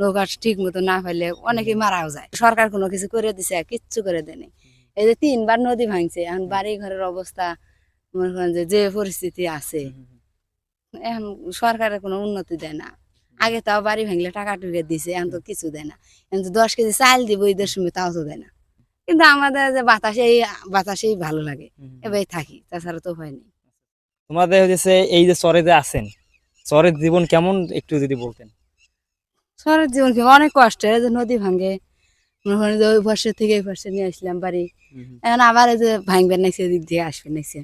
নৌকা ঠিক মতো না পাইলে অনেকে মারাও যায়। সরকার কোনো কিছু করে দিছে কিচ্ছু করে দেয়নি। এই যে তিনবার নদী ভাঙছে এখন বাড়ি ঘরের অবস্থা মনে করেন যে যে পরিস্থিতি আছে এখন সরকারের কোনো উন্নতি দেয় না। আগে তাও বাড়ি ভাঙলে টাকা টুকে দিছে এখন তো কিছু দেয় না। এখন তো দশ কেজি চাল দিব ঈদের সময় তাও তো দেয় না। কিন্তু আমাদের যে বাতাসেই বাতাসেই ভালো লাগে। এবার থাকি তাছাড়া তো হয় না তোমাদের হচ্ছে এই যে চরে যে আছেন চরের জীবন কেমন একটু যদি বলতেন? শহরের জীবন কি অনেক কষ্ট। এই যে নদী ভাঙে মনে যে ওই বর্ষের থেকে এই বর্ষে নিয়ে আসলাম বাড়ি। এখন আবার এই যে ভাঙবেন নাকছে দিক দিয়ে আসবেন নাকছে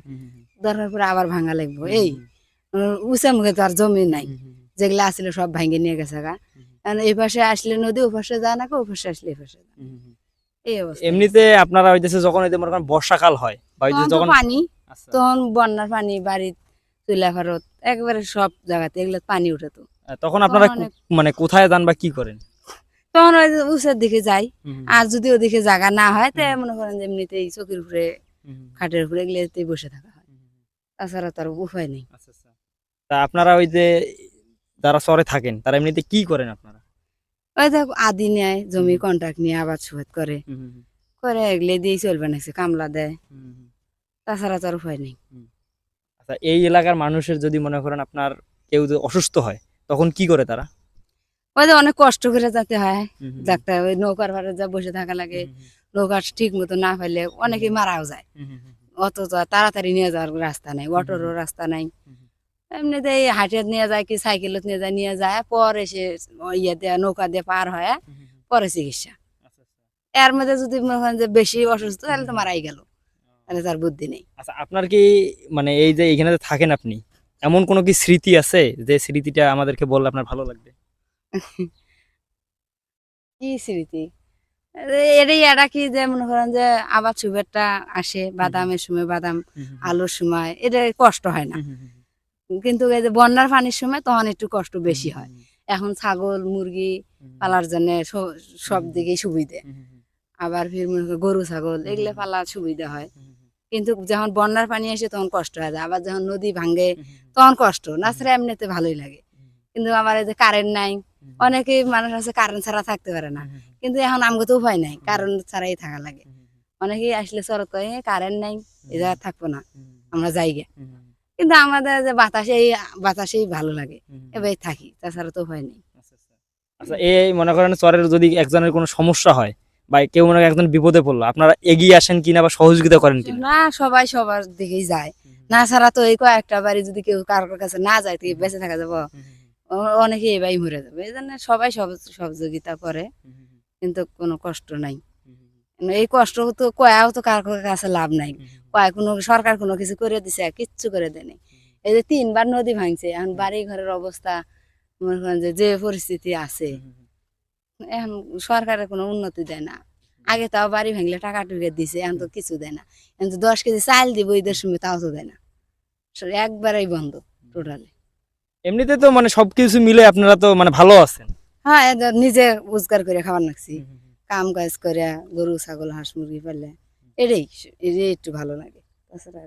দরকার করে আবার ভাঙা লাগবো। এই উঁচা মুখে তো আর জমি নাই। যেগুলো আসলে সব ভাঙে নিয়ে গেছে গা। এখন এই পাশে আসলে নদী ও পাশে যায় না ওই পাশে আসলে এই পাশে। এই অবস্থা। এমনিতে আপনারা হইতেছে যখন এই যে মনে করেন বর্ষাকাল হয় বা ওই যখন পানি আচ্ছা। তখন বন্যার পানি বাড়ি তুলা ফেরত একবারে সব জায়গাতে এগুলো পানি উঠে তো। তখন আপনারা মানে কোথায় যান বা কি করেন? তখন উঁচের দিকে যাই। আর যদি ওদিকে জায়গা না হয় তো মনে করেন যে এমনিতেই চোখের উপরে খাটের উপরে এগুলোতেই বসে থাকা হয়। তাছাড়া তার উপায় নেই। আচ্ছা আচ্ছা। তা আপনারা ওই যে যারা চরে থাকেন তারা এমনিতে কি করেন আপনারা? ওই দেখ আদি নেয় জমি কন্ট্রাক্ট নিয়ে আবাদ সুবাদ করে। করে এগুলো দিয়ে চলবে নাকছে কামলা দেয়। তাছাড়া তার উপায় নেই। আচ্ছা এই এলাকার মানুষের যদি মনে করেন আপনার কেউ যদি অসুস্থ হয় তখন কি করে তারা? ওই যে অনেক কষ্ট করে যেতে হয়। ডাক্তার ওই নৌকার ভাড়া যা বসে থাকা লাগে নৌকা ঠিক মতো না পাইলে অনেকে মারাও যায়। অত তাড়াতাড়ি নিয়ে যাওয়ার রাস্তা নাই অটোরও রাস্তা নাই। এমনিতে এই হাটে নিয়ে যায় কি সাইকেলত নিয়ে যায় নিয়ে যায় পরে সে ইয়ে দিয়ে নৌকা দিয়ে পার হয় পরে চিকিৎসা। এর মধ্যে যদি মনে যে বেশি অসুস্থ তাহলে তো মারাই গেল। তাহলে তার বুদ্ধি নেই। আচ্ছা আপনার কি মানে এই যে এখানে থাকেন আপনি এমন কোনো কি স্মৃতি আছে যে স্মৃতিটা আমাদেরকে বললে আপনার ভালো লাগবে? কি স্মৃতি? এটাই এটা কি যে মনে করেন যে আবার সুবেরটা আসে বাদামের সময় বাদাম আলুর সময় এটা কষ্ট হয় না। কিন্তু এই যে বন্যার পানির সময় তখন একটু কষ্ট বেশি হয়। এখন ছাগল মুরগি পালার জন্য সব দিকেই সুবিধে। আবার ফির মনে গরু ছাগল এগুলো পালার সুবিধা হয়। কিন্তু যখন বন্যার পানি আসে তখন কষ্ট হয়ে যায় আবার যখন নদী ভাঙে তখন কষ্ট। না ছাড়া এমনিতে ভালোই লাগে। কিন্তু আমার এই যে কারেন্ট নাই অনেকে মানুষ আছে কারেন্ট ছাড়া থাকতে পারে না। কিন্তু এখন আমাকে তো উপায় নাই কারেন্ট ছাড়াই থাকা লাগে। অনেকেই আসলে শরৎ করে কারেন্ট নাই এ জায়গায় থাকব না আমরা যাই গে কিন্তু আমাদের যে বাতাসেই বাতাসেই ভালো লাগে। এবার থাকি তাছাড়া তো উপায় নেই। আচ্ছা এই মনে করেন চরের যদি একজনের কোনো সমস্যা হয় বা কেউ মনে একজন বিপদে পড়ল। আপনারা এগিয়ে আসেন কিনা বা সহযোগিতা করেন কিনা? না সবাই সবার দিকেই যায়। না ছাড়া তো এই কয়েকটা বাড়ি যদি কেউ কারোর কাছে না যায় তো বেঁচে থাকা যাব। অনেকে মরে যাবে। এই জন্য সবাই সব সহযোগিতা করে। কিন্তু কোনো কষ্ট নাই। এই কষ্ট তো কয়াও তো কার কাছে লাভ নাই। কয় কোনো সরকার কোনো কিছু করে দিছে কিচ্ছু করে দেয়নি। এই যে তিনবার নদী ভাঙছে এখন বাড়ি ঘরের অবস্থা মনে করেন যে যে পরিস্থিতি আছে এখন সরকারের কোনো উন্নতি দেয় না। আগে তাও বাড়ি ভাঙলে টাকা টুকে দিছে এখন তো কিছু দেয় না। এখন তো দশ কেজি চাল দিব ঈদের সময় তাও তো দেয় না। একবারেই বন্ধ টোটালি। এমনিতে তো মানে সবকিছু মিলে আপনারা তো মানে ভালো আছেন। হ্যাঁ নিজে রোজগার করে খাবার নাকছি কাম কাজ করে গরু ছাগল হাঁস মুরগি পালে এটাই এটাই একটু ভালো লাগে। তাছাড়া